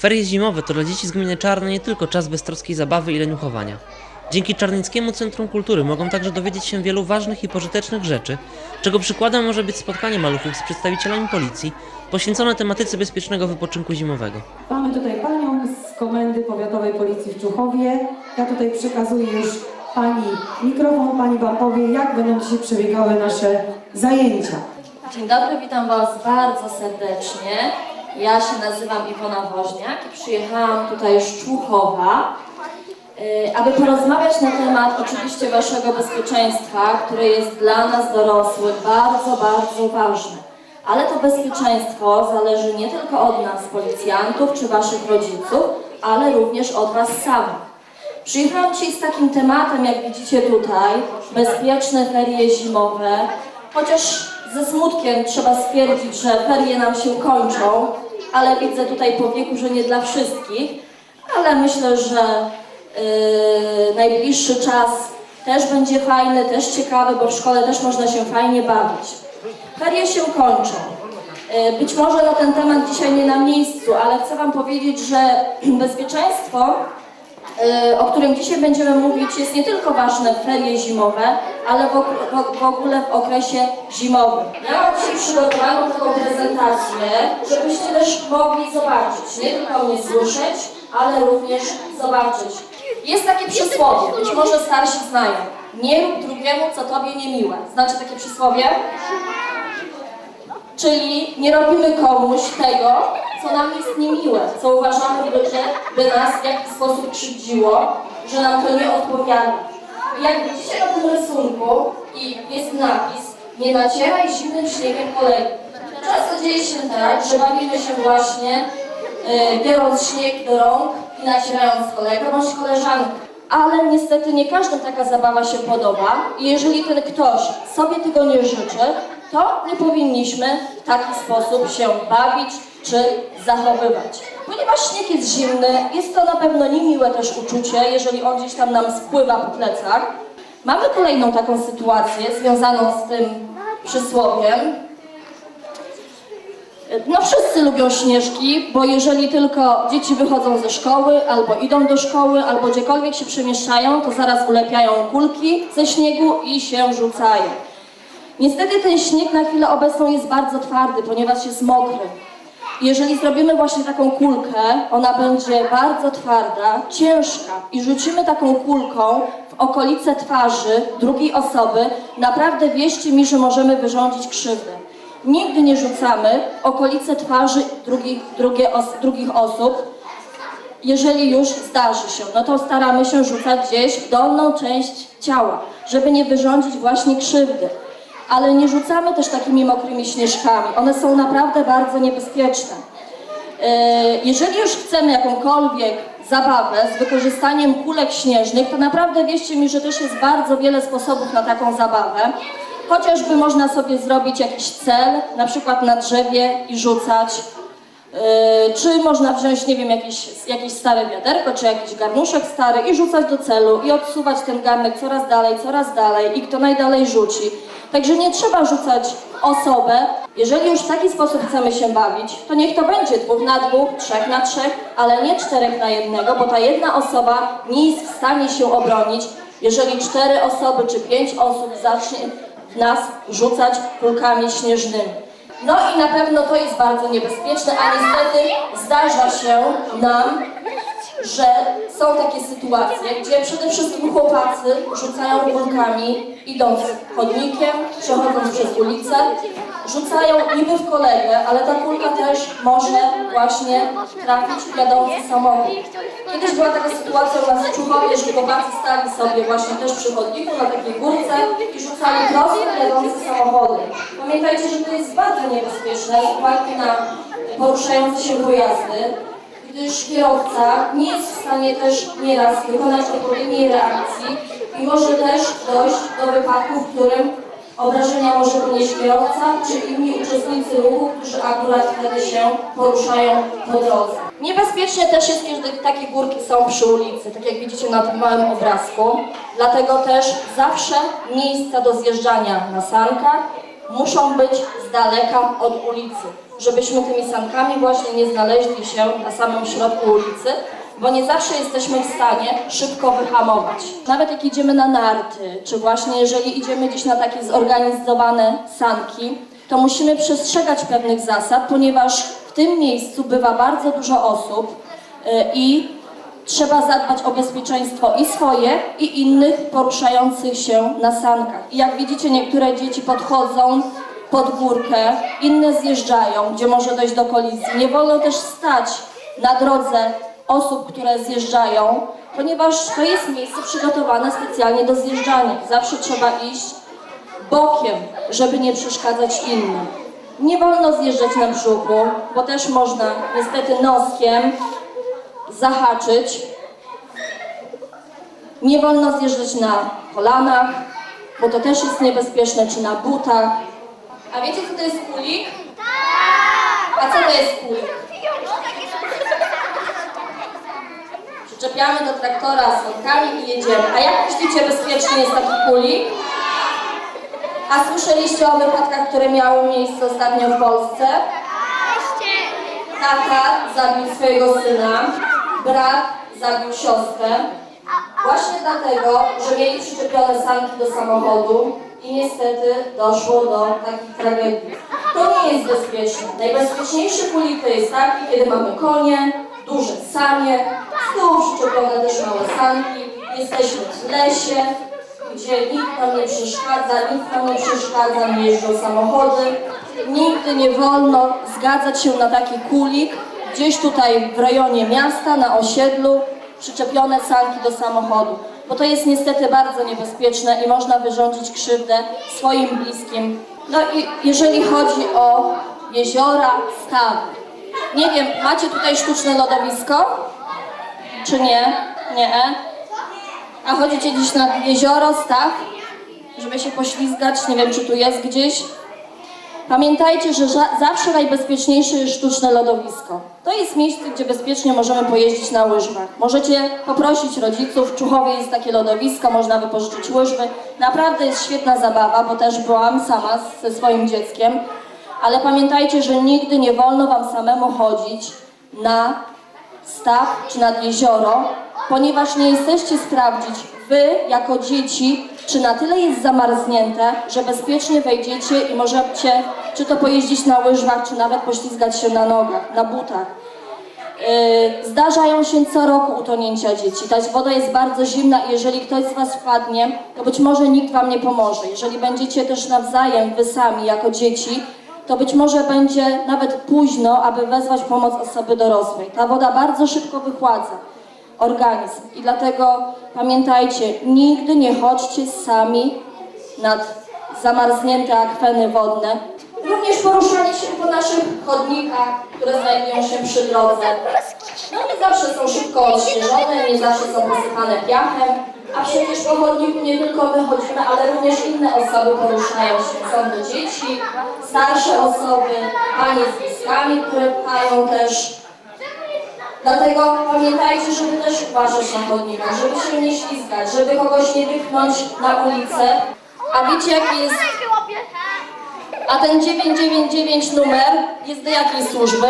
Ferie zimowe to dla dzieci z gminy Czarne nie tylko czas beztroskiej zabawy i leniuchowania. Dzięki Czarnickiemu Centrum Kultury mogą także dowiedzieć się wielu ważnych i pożytecznych rzeczy, czego przykładem może być spotkanie maluchów z przedstawicielami policji poświęcone tematyce bezpiecznego wypoczynku zimowego. Mamy tutaj panią z Komendy Powiatowej Policji w Czuchowie. Ja tutaj przekazuję już pani mikrofon. Pani Wam powie, jak będą dzisiaj przebiegały nasze zajęcia. Dzień dobry, witam Was bardzo serdecznie. Ja się nazywam Iwona Woźniak i przyjechałam tutaj z Człuchowa, y, aby porozmawiać na temat oczywiście Waszego bezpieczeństwa, które jest dla nas dorosłych bardzo, bardzo ważne. Ale to bezpieczeństwo zależy nie tylko od nas, policjantów czy Waszych rodziców, ale również od Was samych. Przyjechałam dzisiaj z takim tematem, jak widzicie tutaj, bezpieczne ferie zimowe, chociaż ze smutkiem trzeba stwierdzić, że ferie nam się kończą, ale widzę tutaj po wieku, że nie dla wszystkich, ale myślę, że yy, najbliższy czas też będzie fajny, też ciekawy, bo w szkole też można się fajnie bawić. Ferie się kończą. Yy, Być może na ten temat dzisiaj nie na miejscu, ale chcę Wam powiedzieć, że bezpieczeństwo o którym dzisiaj będziemy mówić, jest nie tylko ważne w ferie zimowe, ale w, ogóle w okresie zimowym. Ja dzisiaj przygotowaną taką prezentację, żebyście też mogli zobaczyć, nie tylko mnie słyszeć, ale również zobaczyć. Jest takie przysłowie, być może starsi znają. Nie rób drugiemu, co tobie niemiłe. Znacie takie przysłowie? Czyli nie robimy komuś tego, co nam jest niemiłe, co uważamy, by, by nas w jakiś sposób krzywdziło, że nam to nie odpowiada. Jak widzicie na tym rysunku i jest napis nie nacieraj zimnym śniegiem kolegi. Często dzieje się tak, że bawimy się właśnie e, biorąc śnieg do rąk i nacierając kolegę bądź koleżankę. Ale niestety nie każdym taka zabawa się podoba i jeżeli ten ktoś sobie tego nie życzy, to nie powinniśmy w taki sposób się bawić czy zachowywać. Ponieważ śnieg jest zimny, jest to na pewno niemiłe też uczucie, jeżeli on gdzieś tam nam spływa po plecach. Mamy kolejną taką sytuację związaną z tym przysłowiem, no wszyscy lubią śnieżki, bo jeżeli tylko dzieci wychodzą ze szkoły, albo idą do szkoły, albo gdziekolwiek się przemieszczają, to zaraz ulepiają kulki ze śniegu i się rzucają. Niestety ten śnieg na chwilę obecną jest bardzo twardy, ponieważ jest mokry. Jeżeli zrobimy właśnie taką kulkę, ona będzie bardzo twarda, ciężka i rzucimy taką kulką w okolice twarzy drugiej osoby, naprawdę wierzcie mi, że możemy wyrządzić krzywdę. Nigdy nie rzucamy w okolice twarzy drugie os, drugich osób, jeżeli już zdarzy się, no to staramy się rzucać gdzieś w dolną część ciała, żeby nie wyrządzić właśnie krzywdy. Ale nie rzucamy też takimi mokrymi śnieżkami. One są naprawdę bardzo niebezpieczne. E, Jeżeli już chcemy jakąkolwiek zabawę z wykorzystaniem kulek śnieżnych, to naprawdę wierzcie mi, że też jest bardzo wiele sposobów na taką zabawę. Chociażby można sobie zrobić jakiś cel, na przykład na drzewie i rzucać. Yy, czy można wziąć, nie wiem, jakieś, jakieś stare wiaderko, czy jakiś garnuszek stary i rzucać do celu i odsuwać ten garnek coraz dalej, coraz dalej i kto najdalej rzuci. Także nie trzeba rzucać osobę. Jeżeli już w taki sposób chcemy się bawić, to niech to będzie dwóch na dwóch, trzech na trzech, ale nie czterech na jednego, bo ta jedna osoba nie jest w stanie się obronić, jeżeli cztery osoby czy pięć osób zacznie nas rzucać kulkami śnieżnymi. No i na pewno to jest bardzo niebezpieczne, a niestety zdarza się nam, że są takie sytuacje, gdzie przede wszystkim chłopacy rzucają kulkami, idąc chodnikiem, przechodząc przez ulicę, rzucają niby w kolegę, ale ta kulka też może właśnie trafić w jadący samochód. Kiedyś była taka sytuacja u nas w Czuchowie, że chłopacy stali sobie właśnie też przy chodniku na takiej górce i rzucali prosto w jadące samochody. Pamiętajcie, że to jest bardzo niebezpieczne uwagi na poruszające się pojazdy, gdyż kierowca nie jest w stanie też nieraz wykonać odpowiedniej reakcji i może też dojść do wypadku, w którym obrażenia może ponieść kierowca czy inni uczestnicy ruchu, którzy akurat wtedy się poruszają po drodze. Niebezpiecznie też jest, kiedy takie górki są przy ulicy, tak jak widzicie na tym małym obrazku. Dlatego też zawsze miejsca do zjeżdżania na sankach muszą być z daleka od ulicy, żebyśmy tymi sankami właśnie nie znaleźli się na samym środku ulicy, bo nie zawsze jesteśmy w stanie szybko wyhamować. Nawet jak idziemy na narty, czy właśnie jeżeli idziemy gdzieś na takie zorganizowane sanki, to musimy przestrzegać pewnych zasad, ponieważ w tym miejscu bywa bardzo dużo osób y, i trzeba zadbać o bezpieczeństwo i swoje, i innych poruszających się na sankach. I jak widzicie, niektóre dzieci podchodzą pod górkę, inne zjeżdżają, gdzie może dojść do kolizji. Nie wolno też stać na drodze osób, które zjeżdżają, ponieważ to jest miejsce przygotowane specjalnie do zjeżdżania. Zawsze trzeba iść bokiem, żeby nie przeszkadzać innym. Nie wolno zjeżdżać na brzuchu, bo też można niestety noskiem zahaczyć. Nie wolno zjeżdżać na kolanach, bo to też jest niebezpieczne, czy na butach. A wiecie, co to jest kulik? A co to jest kulik? Przyczepiamy do traktora sankami i jedziemy. A jak myślicie, bezpiecznie jest taki kulik? A słyszeliście o wypadkach, które miały miejsce ostatnio w Polsce? Tata zabił swojego syna, brat zabił siostrę. Właśnie dlatego, że mieli przyczepione sanki do samochodu i niestety doszło do takich tragedii. To nie jest bezpieczne. Najbezpieczniejszy kulik to jest taki, kiedy mamy konie, duże sanie, z tyłu przyczepione też małe sanki, jesteśmy w lesie, gdzie nikt nam nie przeszkadza, nic nam nie przeszkadza, nie jeżdżą samochody. Nigdy nie wolno zgadzać się na taki kulik gdzieś tutaj w rejonie miasta, na osiedlu, przyczepione sanki do samochodu. Bo to jest niestety bardzo niebezpieczne i można wyrządzić krzywdę swoim bliskim. No i jeżeli chodzi o jeziora, stawy. Nie wiem, macie tutaj sztuczne lodowisko? Czy nie? Nie. A chodzicie gdzieś nad jezioro, staw, żeby się poślizgać? Nie wiem, czy tu jest gdzieś. Pamiętajcie, że zawsze najbezpieczniejsze jest sztuczne lodowisko. To jest miejsce, gdzie bezpiecznie możemy pojeździć na łyżwach. Możecie poprosić rodziców, w Czuchowie jest takie lodowisko, można wypożyczyć łyżwy. Naprawdę jest świetna zabawa, bo też byłam sama ze swoim dzieckiem. Ale pamiętajcie, że nigdy nie wolno Wam samemu chodzić na staw czy nad jezioro, ponieważ nie jesteście sprawdzić wy jako dzieci, czy na tyle jest zamarznięte, że bezpiecznie wejdziecie i możecie czy to pojeździć na łyżwach, czy nawet poślizgać się na nogach, na butach. Yy, Zdarzają się co roku utonięcia dzieci. Ta woda jest bardzo zimna i jeżeli ktoś z Was wpadnie, to być może nikt Wam nie pomoże. Jeżeli będziecie też nawzajem, Wy sami jako dzieci, to być może będzie nawet późno, aby wezwać pomoc osoby dorosłej. Ta woda bardzo szybko wychładza organizm i dlatego pamiętajcie, nigdy nie chodźcie sami nad zamarznięte akweny wodne. Również poruszanie się po naszych chodnikach, które znajdują się przy drodze. No nie zawsze są szybko odświeżone, nie zawsze są posypane piachem, a przecież po chodniku nie tylko my chodzimy, ale również inne osoby poruszają się. Są to dzieci, starsze osoby, panie z bliskami, które pchają też. Dlatego pamiętajcie, żeby też uważać na chodnikach, żeby się nie ślizgać, żeby kogoś nie wypchnąć na ulicę. A wiecie jaki jest a ten 999 numer jest do jakiej służby?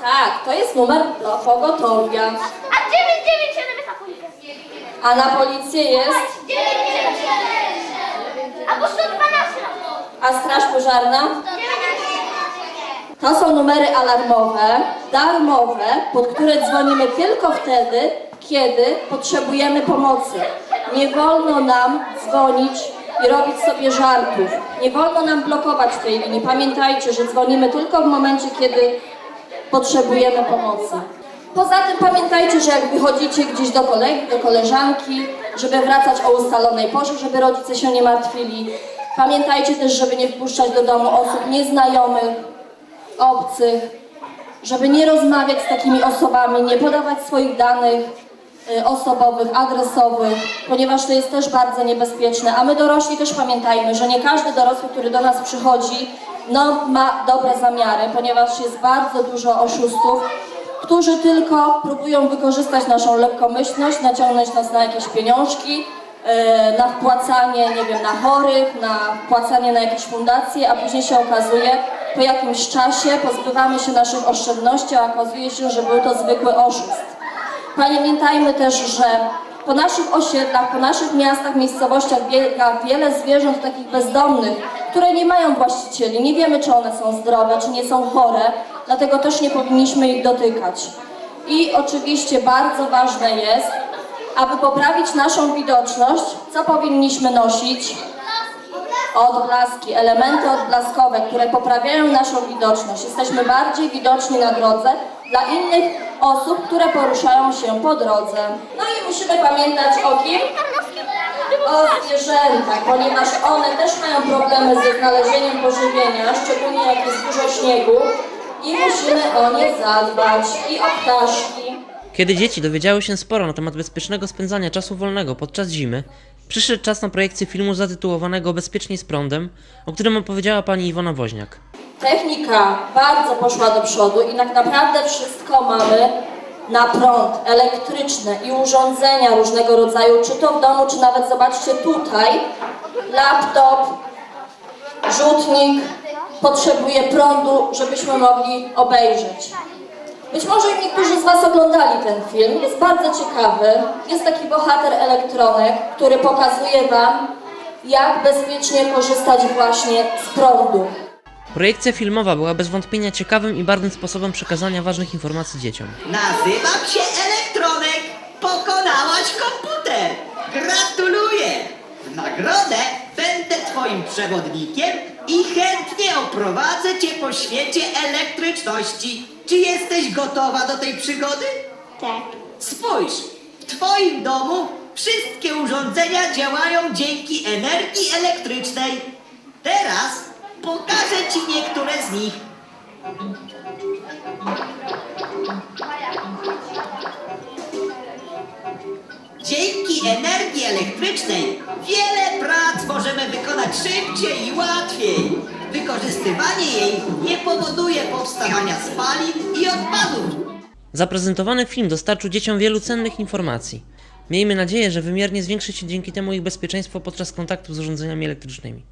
Tak, to jest numer do pogotowia. A 997 jest na policję. A na policję jest, 997. Albo 112. a straż pożarna? To są numery alarmowe, darmowe, pod które dzwonimy tylko wtedy, kiedy potrzebujemy pomocy. Nie wolno nam dzwonić i robić sobie żartów. Nie wolno nam blokować tej linii. Pamiętajcie, że dzwonimy tylko w momencie, kiedy potrzebujemy pomocy. Poza tym pamiętajcie, że jak wychodzicie gdzieś do kolegi, do koleżanki, żeby wracać o ustalonej porze, żeby rodzice się nie martwili. Pamiętajcie też, żeby nie wpuszczać do domu osób nieznajomych, obcych, żeby nie rozmawiać z takimi osobami, nie podawać swoich danych y, osobowych, adresowych, ponieważ to jest też bardzo niebezpieczne. A my dorośli też pamiętajmy, że nie każdy dorosły, który do nas przychodzi, no, ma dobre zamiary, ponieważ jest bardzo dużo oszustów, którzy tylko próbują wykorzystać naszą lekkomyślność, naciągnąć nas na jakieś pieniążki, na wpłacanie, nie wiem, na chorych, na wpłacanie na jakieś fundacje, a później się okazuje, po jakimś czasie pozbywamy się naszych oszczędności, a okazuje się, że był to zwykły oszust. Pamiętajmy też, że po naszych osiedlach, po naszych miastach, miejscowościach biega wiele zwierząt takich bezdomnych, które nie mają właścicieli. Nie wiemy, czy one są zdrowe, czy nie są chore, dlatego też nie powinniśmy ich dotykać. I oczywiście bardzo ważne jest, aby poprawić naszą widoczność, co powinniśmy nosić? Odblaski, elementy odblaskowe, które poprawiają naszą widoczność. Jesteśmy bardziej widoczni na drodze dla innych osób, które poruszają się po drodze. No i musimy pamiętać o kim? O zwierzętach, ponieważ one też mają problemy ze znalezieniem pożywienia, szczególnie jak jest dużo śniegu i musimy o nie zadbać i o ptaszki. Kiedy dzieci dowiedziały się sporo na temat bezpiecznego spędzania czasu wolnego podczas zimy, przyszedł czas na projekcję filmu zatytułowanego Bezpieczniej z prądem, o którym opowiedziała pani Iwona Woźniak. Technika bardzo poszła do przodu i tak naprawdę wszystko mamy na prąd elektryczny i urządzenia różnego rodzaju, czy to w domu, czy nawet zobaczcie tutaj, laptop, rzutnik potrzebuje prądu, żebyśmy mogli obejrzeć. Być może niektórzy z Was oglądali ten film, jest bardzo ciekawy. Jest taki bohater elektronek, który pokazuje Wam, jak bezpiecznie korzystać właśnie z prądu. Projekcja filmowa była bez wątpienia ciekawym i barwnym sposobem przekazania ważnych informacji dzieciom. Nazywam się Elektronek. Pokonałaś komputer. Gratuluję. W nagrodę będę twoim przewodnikiem i chętnie oprowadzę cię po świecie elektryczności. Czy jesteś gotowa do tej przygody? Tak. Spójrz, w twoim domu wszystkie urządzenia działają dzięki energii elektrycznej. Teraz pokażę ci niektóre z nich. Dzięki energii elektrycznej wiele wykonać szybciej i łatwiej. Wykorzystywanie jej nie powoduje powstawania spalin i odpadów. Zaprezentowany film dostarczył dzieciom wielu cennych informacji. Miejmy nadzieję, że wymiernie zwiększy się dzięki temu ich bezpieczeństwo podczas kontaktów z urządzeniami elektrycznymi.